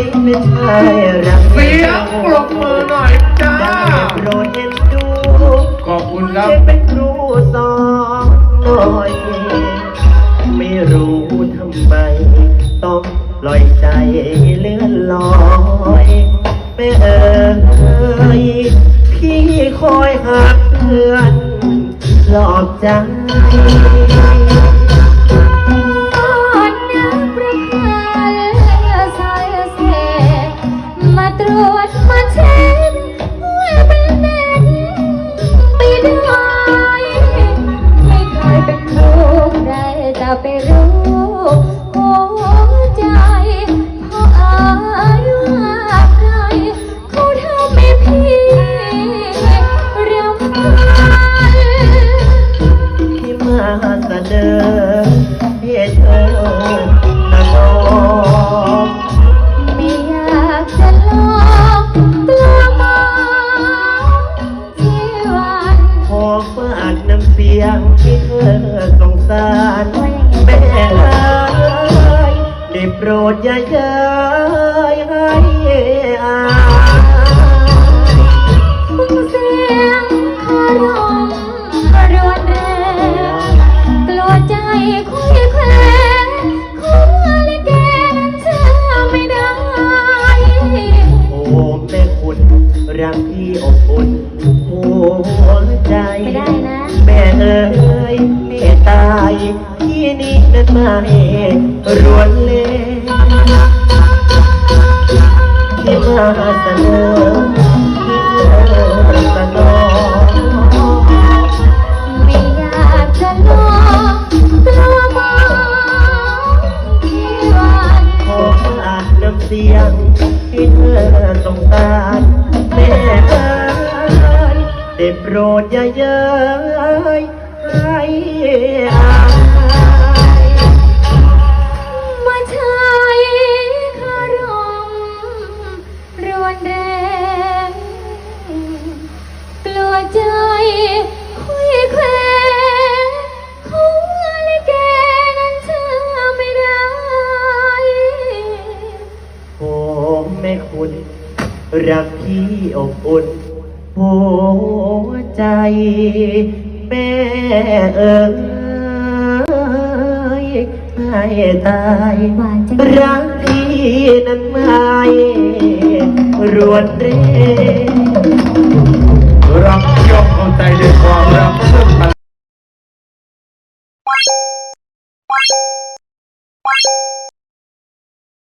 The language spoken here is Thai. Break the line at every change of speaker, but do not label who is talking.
รัก
เสียงปรบมือหน่อยจ้า
โปรดเอ็นดู
ขอบคุณครับ
ช่วยเป็นครูสอนหน่อย ไม่รู้ทำไม ต้องปล่อยใจเลื่อนลอยแม่เอ๋ยพี่คอยหักเพื่อนหลอกใจ
ไปรู้หัวใจเพราะอายว่าใครเขาทำให้พี่รำคาญ
ที่มาเสนอให้เธอนะน้อง
ไม่อยากจะลอกลัวมองที่วัน
ขอฝากน้ำเสียงที่เธอสงสาร ด้โรดอย่าเย้ยให้อาย
เสียงคารมรวนแรงกลัวใจคุยแควของลิเกนั้นเชื่อไม่ได้
โอ้แม่คุณรักพี่อบอุ่นหัวใจ
ไม่ได้นะ
แม่เอ๋ยเมตตายที่นี้นั้นไม่รวนเล่ ที่มาเสนอที่เธอสนอง
ไม่อยากจะลองกลัวมองที่วัน
ขอฝากน้ำเสียงที่เธอต้องการแม่เอ๋ยได้โปรดอย่าเย้ยให้อาย
แม่
คุณ รักพี่อบอุ่นหัวใจแม่เอ๋ยให้ตายรักพี่นั้นไม่รวนเร่
รับยกเข้าใจด้วยความรักซึ่ง